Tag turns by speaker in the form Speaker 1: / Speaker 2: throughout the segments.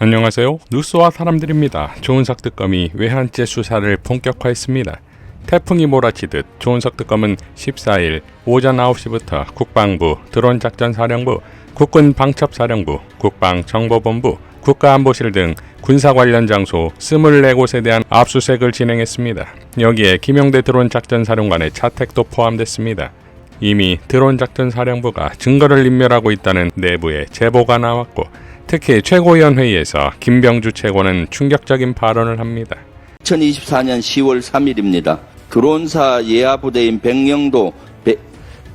Speaker 1: 안녕하세요. 뉴스와 사람들입니다. 조은석 특검이 외환죄 수사를 본격화했습니다. 태풍이 몰아치듯 조은석 특검은 14일 오전 9시부터 국방부, 드론작전사령부, 국군방첩사령부, 국방정보본부, 국가안보실 등 군사 관련 장소 24곳에 대한 압수색을 진행했습니다. 여기에 김영대 드론작전사령관의 차택도 포함됐습니다. 이미 드론작전사령부가 증거를 인멸하고 있다는 내부의 제보가 나왔고 특히 최고위원 회의에서 김병주 최고는 충격적인 발언을 합니다.
Speaker 2: 2024년 10월 3일입니다. 드론사 예하 부대인 백령도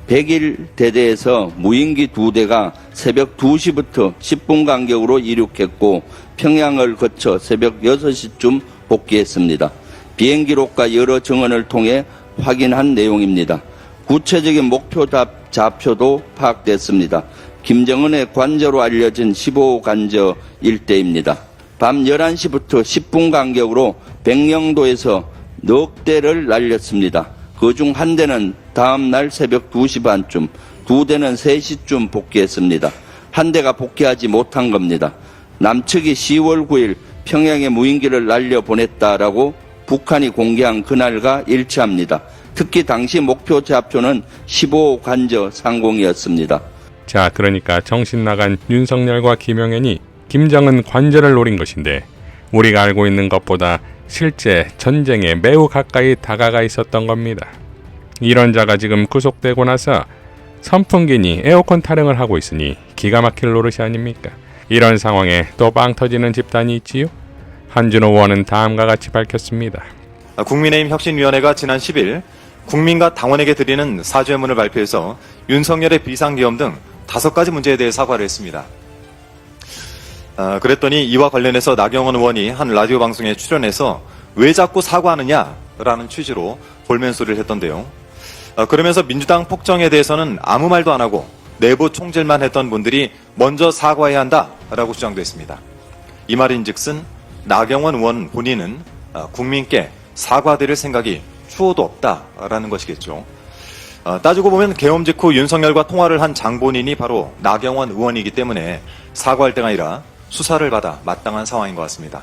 Speaker 2: 100일 대대에서 무인기 두 대가 새벽 2시부터 10분 간격으로 이륙했고 평양을 거쳐 새벽 6시쯤 복귀했습니다. 비행기록과 여러 증언을 통해 확인한 내용입니다. 구체적인 목표 답- 좌표도 파악됐습니다. 김정은의 관저로 알려진 15호 관저 일대입니다. 밤 11시부터 10분 간격으로 백령도에서 넉 대를 날렸습니다. 그 중 한 대는 다음 날 새벽 2시 반쯤, 두 대는 3시쯤 복귀했습니다. 한 대가 복귀하지 못한 겁니다. 남측이 10월 9일 평양에 무인기를 날려 보냈다라고 북한이 공개한 그날과 일치합니다. 특히 당시 목표 좌표는 15호 관저 상공이었습니다.
Speaker 1: 자, 그러니까 정신 나간 윤석열과 김영현이 김정은 관절을 노린 것인데 우리가 알고 있는 것보다 실제 전쟁에 매우 가까이 다가가 있었던 겁니다. 이런 자가 지금 구속되고 나서 선풍기니 에어컨 타령을 하고 있으니 기가 막힐 노릇이 아닙니까? 이런 상황에 또 빵 터지는 집단이 있지요? 한준호 의원은 다음과 같이 밝혔습니다.
Speaker 3: 아, 국민의힘 혁신위원회가 지난 10일 국민과 당원에게 드리는 사죄문을 발표해서 윤석열의 비상계엄 등 다섯 가지 문제에 대해 사과를 했습니다. 아, 그랬더니 이와 관련해서 나경원 의원이 한 라디오 방송에 출연해서 왜 자꾸 사과하느냐라는 취지로 볼멘 소리를 했던데요. 아, 그러면서 민주당 폭정에 대해서는 아무 말도 안 하고 내부 총질만 했던 분들이 먼저 사과해야 한다라고 주장도 했습니다. 이 말인즉슨 나경원 의원 본인은 아, 국민께 사과드릴 생각이 추호도 없다라는 것이겠죠. 아, 따지고 보면 계엄 직후 윤석열과 통화를 한 장본인이 바로 나경원 의원이기 때문에 사과할 때가 아니라 수사를 받아 마땅한 상황인 것 같습니다.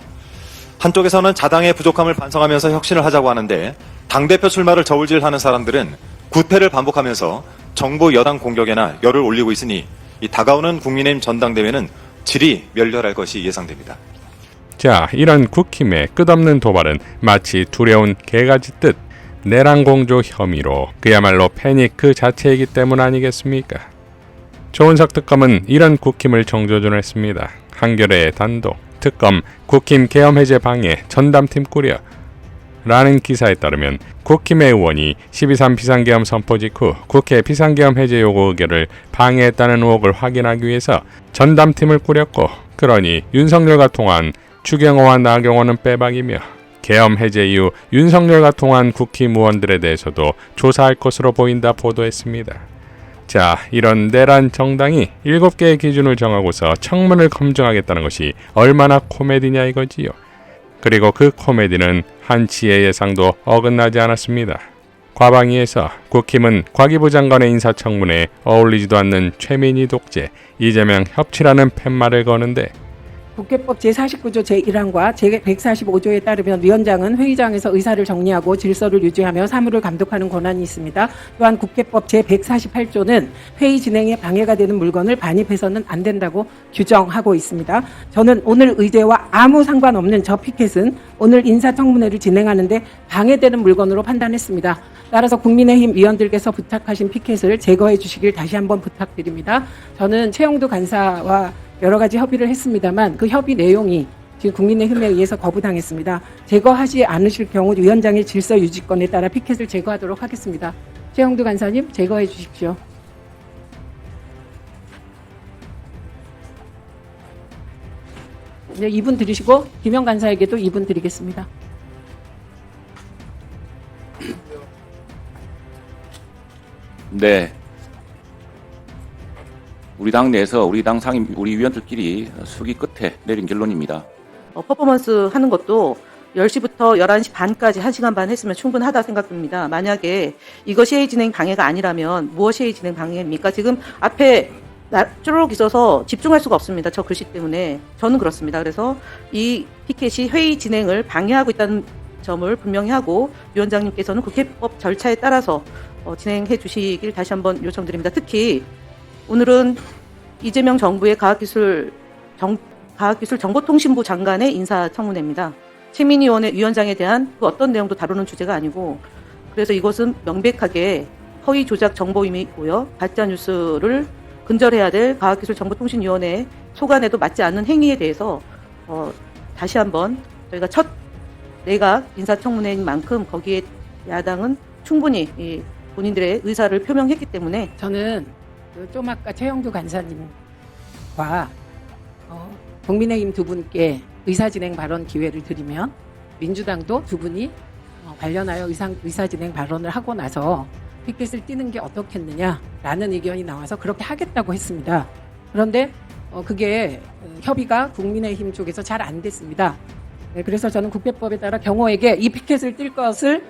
Speaker 3: 한쪽에서는 자당의 부족함을 반성하면서 혁신을 하자고 하는데 당대표 출마를 저울질하는 사람들은 구태를 반복하면서 정부 여당 공격에나 열을 올리고 있으니 이 다가오는 국민의힘 전당대회는 질이 멸렬할 것이 예상됩니다.
Speaker 1: 자, 이런 국힘의 끝없는 도발은 마치 두려운 개가지 뜻 내란공조 혐의로 그야말로 패닉 그 자체이기 때문 아니겠습니까? 조은석 특검은 이런 국힘을 정조준했습니다. 한겨레의 단독 특검 국힘 계엄 해제 방해 전담팀 꾸려 라는 기사에 따르면 국힘의 의원이 12.3 비상계엄 선포 직후 국회 비상계엄 해제 요구 의결을 방해했다는 의혹을 확인하기 위해서 전담팀을 꾸렸고 그러니 윤석열과 통한 추경호와 나경원은 빼박이며 계엄 해제 이후 윤석열과 통한 국힘 의원들에 대해서도 조사할 것으로 보인다 보도했습니다. 자, 이런 내란 정당이 7개의 기준을 정하고서 청문을 검증하겠다는 것이 얼마나 코미디냐 이거지요. 그리고 그 코미디는 한치의 예상도 어긋나지 않았습니다. 과방위에서 국힘은 과기부 장관의 인사청문회에 어울리지도 않는 최민희 독재, 이재명 협치라는 팻말을 거는데
Speaker 4: 국회법 제49조 제1항과 제145조에 따르면 위원장은 회의장에서 의사를 정리하고 질서를 유지하며 사무를 감독하는 권한이 있습니다. 또한 국회법 제148조는 회의 진행에 방해가 되는 물건을 반입해서는 안 된다고 규정하고 있습니다. 저는 오늘 의제와 아무 상관없는 저 피켓은 오늘 인사청문회를 진행하는데 방해되는 물건으로 판단했습니다. 따라서 국민의힘 위원들께서 부탁하신 피켓을 제거해 주시길 다시 한번 부탁드립니다. 저는 최영두 간사와 여러 가지 협의를 했습니다만 그 협의 내용이 지금 국민의힘에 의해서 거부당했습니다. 제거하지 않으실 경우 위원장의 질서 유지권에 따라 피켓을 제거하도록 하겠습니다. 최영두 간사님 제거해 주십시오. 네, 2분 드리시고 김영 간사에게도 2분 드리겠습니다.
Speaker 5: 네. 우리 당 내에서 우리 당 상임 우리 위원들끼리 수기 끝에 내린 결론입니다.
Speaker 6: 어, 퍼포먼스 하는 것도 10시부터 11시 반까지 1시간 반 했으면 충분하다 생각됩니다. 만약에 이것이 회의 진행 방해가 아니라면 무엇이 회의 진행 방해입니까? 지금 앞에 나- 쪼르륵 있어서 집중할 수가 없습니다. 저 글씨 때문에 저는 그렇습니다. 그래서 이 피켓이 회의 진행을 방해하고 있다는 점을 분명히 하고 위원장님께서는 국회법 절차에 따라서 어, 진행해 주시길 다시 한번 요청드립니다. 특히 오늘은 이재명 정부의 과학기술 정, 과학기술 정보통신부 장관의 인사청문회입니다. 최민희 의원의 위원장에 대한 그 어떤 내용도 다루는 주제가 아니고 그래서 이것은 명백하게 허위 조작 정보임이고요. 가짜 뉴스를 근절해야 될 과학기술정보통신위원회 소관에도 맞지 않는 행위에 대해서 어, 다시 한번 저희가 첫 내각 인사청문회인 만큼 거기에 야당은 충분히 이 본인들의 의사를 표명했기 때문에
Speaker 4: 저는 그 좀 아까 최영두 간사님과 어, 국민의힘 두 분께 의사진행 발언 기회를 드리면 민주당도 두 분이 어, 관련하여 의상, 의사진행 발언을 하고 나서 피켓을 띄는 게 어떻겠느냐라는 의견이 나와서 그렇게 하겠다고 했습니다. 그런데 어, 그게 어, 협의가 국민의힘 쪽에서 잘 안 됐습니다. 네, 그래서 저는 국회법에 따라 경호에게 이 피켓을 띨 것을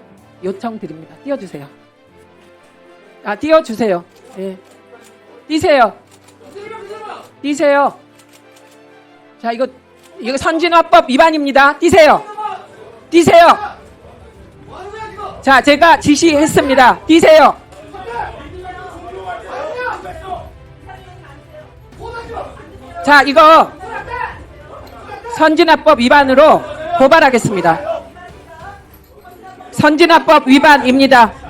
Speaker 4: 요청드립니다. 띄워주세요. 아, 띄워주세요. 예. 띄세요. 띄세요. 자, 이거, 이거 선진화법 위반입니다. 띄세요. 띄세요. 자, 제가 지시했습니다. 띄세요. 자, 이거 선진화법 위반으로 고발하겠습니다. 선진화법 위반입니다.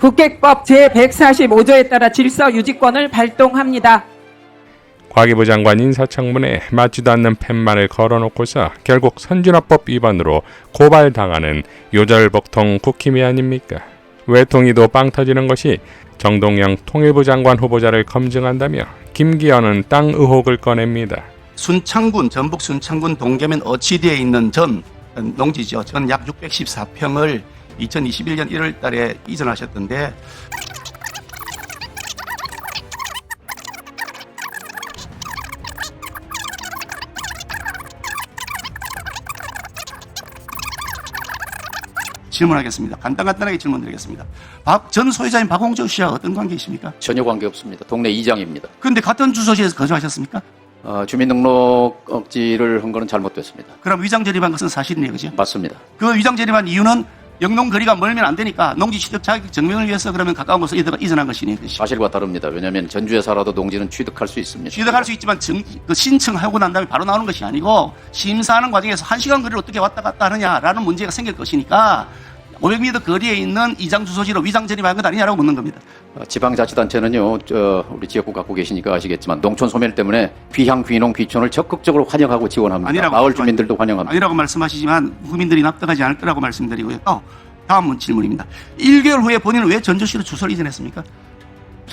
Speaker 4: 국회법 제145조에 따라 질서 유지권을 발동합니다.
Speaker 1: 과기부 장관 인사청문회 맞지도 않는 팻말을 걸어놓고서 결국 선진화법 위반으로 고발당하는 요절복통 국힘이 아닙니까? 외통위도 빵 터지는 것이 정동영 통일부 장관 후보자를 검증한다며 김기현은 땅 의혹을 꺼냅니다.
Speaker 7: 순창군 전북 순창군 동계면 어치디에 있는 전 농지죠. 전 약 614평을 2021년 1월 달에 이전하셨던데 질문하겠습니다. 간단간단하게 질문드리겠습니다. 박 전 소유자인 박홍조 씨와 어떤 관계이십니까?
Speaker 5: 전혀 관계 없습니다. 동네 이장입니다.
Speaker 7: 그런데 같은 주소지에서 거주하셨습니까?
Speaker 5: 어, 주민등록지를 한 거는 잘못됐습니다.
Speaker 7: 그럼 위장 재림한 것은 사실이네요, 그죠?
Speaker 5: 맞습니다.
Speaker 7: 그 위장 재림한 이유는 영농 거리가 멀면 안 되니까 농지 취득 자격 증명을 위해서 그러면 가까운 곳으로 이동- 이전한 것이니 그것이.
Speaker 5: 사실과 다릅니다. 왜냐하면 전주에 살아도 농지는 취득할 수 있습니다.
Speaker 7: 취득할 수 있지만 증, 그 신청하고 난 다음에 바로 나오는 것이 아니고 심사하는 과정에서 한 시간 거리를 어떻게 왔다 갔다 하느냐라는 문제가 생길 것이니까 500m 거리에 있는 이장 주소지로 위장 재림한 것 아니냐라고 묻는 겁니다.
Speaker 5: 어, 지방자치단체는요, 저, 우리 지역구 갖고 계시니까 아시겠지만 농촌 소멸 때문에 귀향, 귀농, 귀촌을 적극적으로 환영하고 지원합니다.
Speaker 7: 아니라고
Speaker 5: 마을 주민들도 환영합니다.
Speaker 7: 아니라고 말씀하시지만 국민들이 납득하지 않을 거라고 말씀드리고요. 어, 다음 질문입니다. 1개월 후에 본인은 왜 전주시로 주소를 이전했습니까?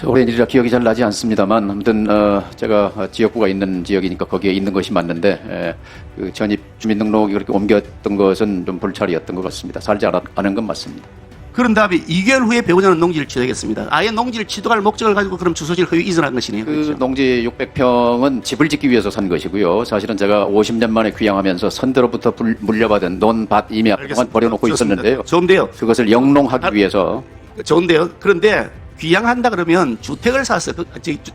Speaker 5: 오랜 일이라 기억이 잘 나지 않습니다만 아무튼 어, 제가 어, 지역구가 있는 지역이니까 거기에 있는 것이 맞는데 에, 그 전입 주민등록이 그렇게 옮겼던 것은 좀 불찰이었던 것 같습니다. 살지 않- 않은 건 맞습니다.
Speaker 7: 그런 다음에 2개월 후에 배우자는 농지를 취득했습니다. 아예 농지를 취득할 목적을 가지고 그럼 주소지를 허위 이전한 것이네요.
Speaker 5: 그
Speaker 7: 그렇죠?
Speaker 5: 농지 600평은 집을 짓기 위해서 산 것이고요. 사실은 제가 50년 만에 귀향하면서 선대로부터 불- 물려받은 논밭 이미 동안. 버려놓고
Speaker 7: 좋습니다.
Speaker 5: 있었는데요.
Speaker 7: 좋은데요.
Speaker 5: 그것을 영농하기
Speaker 7: 아,
Speaker 5: 위해서
Speaker 7: 좋은데요. 그런데 귀향한다 그러면 주택을 사서 그,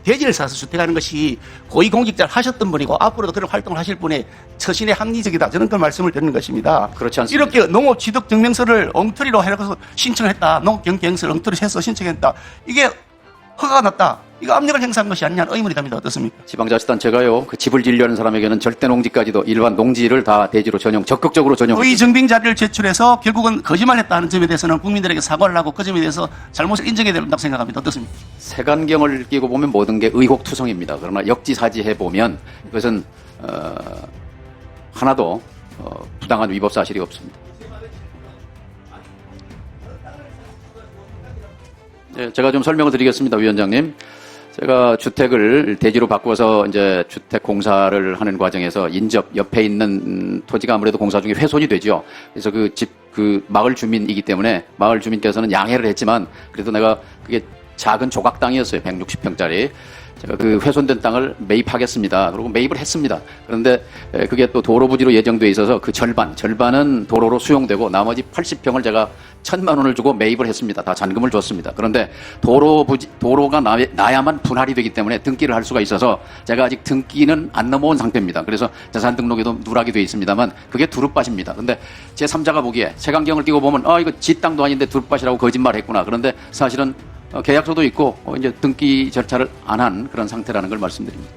Speaker 7: 대지를 사서 주택하는 것이 고위공직자를 하셨던 분이고 앞으로도 그런 활동을 하실 분의 처신에 합리적이다. 저는 그런 말씀을 드리는 것입니다.
Speaker 5: 그렇지 않습니다.
Speaker 7: 이렇게 농업 취득 증명서를 엉터리로 해서 신청했다. 농경경서를 엉터리 해서 신청했다. 이게 허가가 났다. 이거 압력을 행사한 것이 아니냐는 의문이 답니다. 어떻습니까?
Speaker 5: 지방자치단체가요. 그 집을 지려는 사람에게는 절대 농지까지도 일반 농지를 다 대지로 전용 적극적으로 전용.
Speaker 7: 의의 증빙 자료를 제출해서 결국은 거짓말했다는 점에 대해서는 국민들에게 사과를 하고 그 점에 대해서 잘못을 인정해야 된다고 생각합니다. 어떻습니까?
Speaker 5: 색안경을 끼고 보면 모든 게 의혹투성입니다. 그러나 역지사지해 보면 이것은 어, 하나도 어, 부당한 위법 사실이 없습니다. 네, 제가 좀 설명을 드리겠습니다, 위원장님. 제가 주택을 대지로 바꿔서 이제 주택 공사를 하는 과정에서 인접 옆에 있는 음, 토지가 아무래도 공사 중에 훼손이 되죠. 그래서 그 집 그 마을 주민이기 때문에 마을 주민께서는 양해를 했지만 그래도 내가 그게 작은 조각 땅이었어요. 160평짜리. 제가 그 훼손된 땅을 매입하겠습니다. 그리고 매입을 했습니다. 그런데 에, 그게 또 도로 부지로 예정돼 있어서 그 절반, 절반은 도로로 수용되고 나머지 80평을 제가 천만 원을 주고 매입을 했습니다. 다 잔금을 줬습니다. 그런데 도로 부지, 도로가 나, 나야만 분할이 되기 때문에 등기를 할 수가 있어서 제가 아직 등기는 안 넘어온 상태입니다. 그래서 재산 등록에도 누락이 돼 있습니다만 그게 두릅밭입니다. 근데 제 3자가 보기에 색안경을 끼고 보면 아 이거 지 땅도 아닌데 두릅밭이라고 거짓말했구나. 그런데 사실은 어, 계약서도 있고 어, 이제 등기 절차를 안 한 그런 상태라는 걸 말씀드립니다.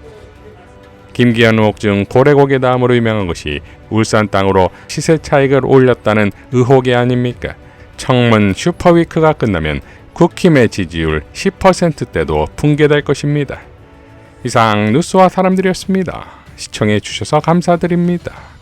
Speaker 1: 김기현 의혹 중 고래고기 다음으로 유명한 것이 울산 땅으로 시세 차익을 올렸다는 의혹이 아닙니까? 청문 슈퍼위크가 끝나면 국힘의 지지율 10%대도 붕괴될 것입니다. 이상 뉴스와 사람들이었습니다. 시청해 주셔서 감사드립니다.